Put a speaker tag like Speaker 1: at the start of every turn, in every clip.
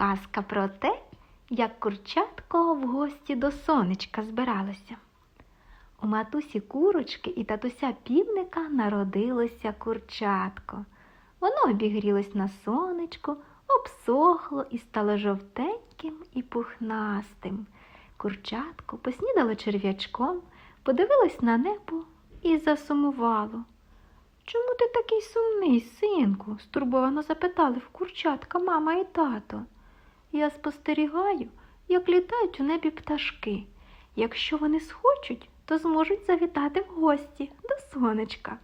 Speaker 1: Казка про те, як курчатко в гості до сонечка збиралося. У матусі курочки і татуся півника народилося курчатко. Воно обігрілось на сонечку, обсохло і стало жовтеньким і пухнастим. Курчатко поснідало черв'ячком, подивилось на небо і засумувало. Чому ти такий сумний, синку? стурбовано запитали в курчатка мама і тато. Я спостерігаю, як літають у небі пташки. Якщо вони схочуть, то зможуть завітати в гості до сонечка.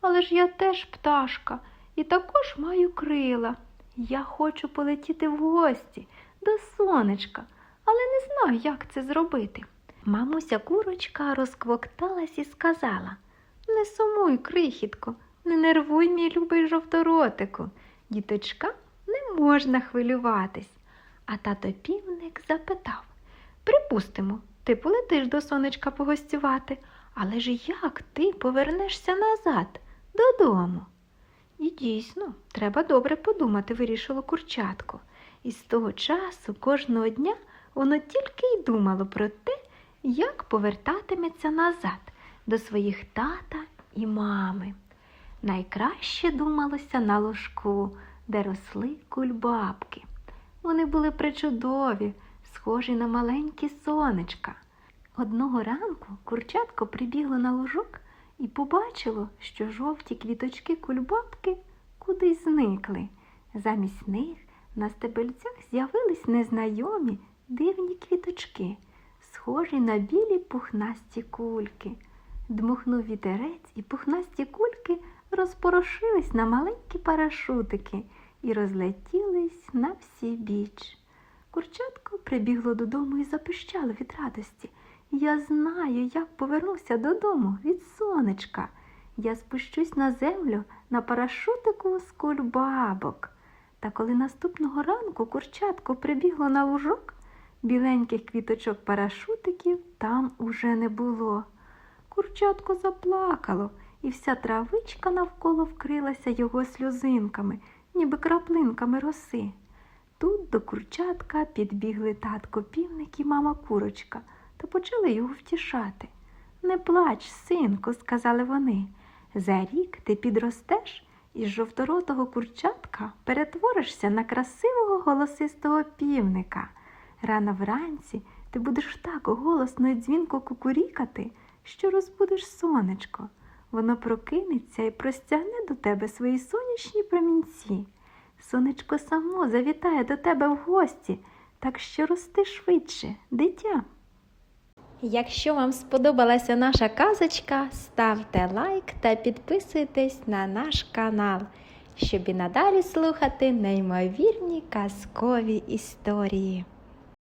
Speaker 1: Але ж я теж пташка і також маю крила. Я хочу полетіти в гості до сонечка, але не знаю, як це зробити. Мамуся курочка розквокталась і сказала Не сумуй, крихітко, не нервуй, мій любий жовторотику. Діточка не можна хвилюватись. А тато півник запитав Припустимо, ти полетиш до сонечка погостювати, але ж як ти повернешся назад додому? І дійсно, треба добре подумати, вирішило курчатко. І з того часу кожного дня воно тільки й думало про те, як повертатиметься назад до своїх тата і мами. Найкраще думалося на ложку, де росли кульбабки. Вони були причудові, схожі на маленькі сонечка. Одного ранку курчатко прибігло на лужок і побачило, що жовті квіточки кульбабки кудись зникли. Замість них на стебельцях з'явились незнайомі дивні квіточки, схожі на білі пухнасті кульки. Дмухнув вітерець, і пухнасті кульки розпорошились на маленькі парашутики і розлетілись на всі біч. Курчатко прибігло додому і запищало від радості. Я знаю, як повернуся додому від сонечка. Я спущусь на землю на парашутику з кульбабок. Та коли наступного ранку курчатко прибігло на лужок, біленьких квіточок парашутиків там уже не було. Курчатко заплакало, і вся травичка навколо вкрилася його сльозинками, ніби краплинками роси. Тут до курчатка підбігли татко півник і мама курочка та почали його втішати. Не плач, синку, сказали вони. За рік ти підростеш і з жовторотого курчатка перетворишся на красивого голосистого півника. Рано вранці ти будеш так голосно і дзвінко кукурікати, що розбудеш сонечко. Воно прокинеться і простягне до тебе свої сонячні промінці. Сонечко само завітає до тебе в гості, так що рости швидше, дитя. Якщо вам сподобалася наша казочка, ставте лайк та підписуйтесь на наш канал, щоб і надалі слухати неймовірні казкові історії.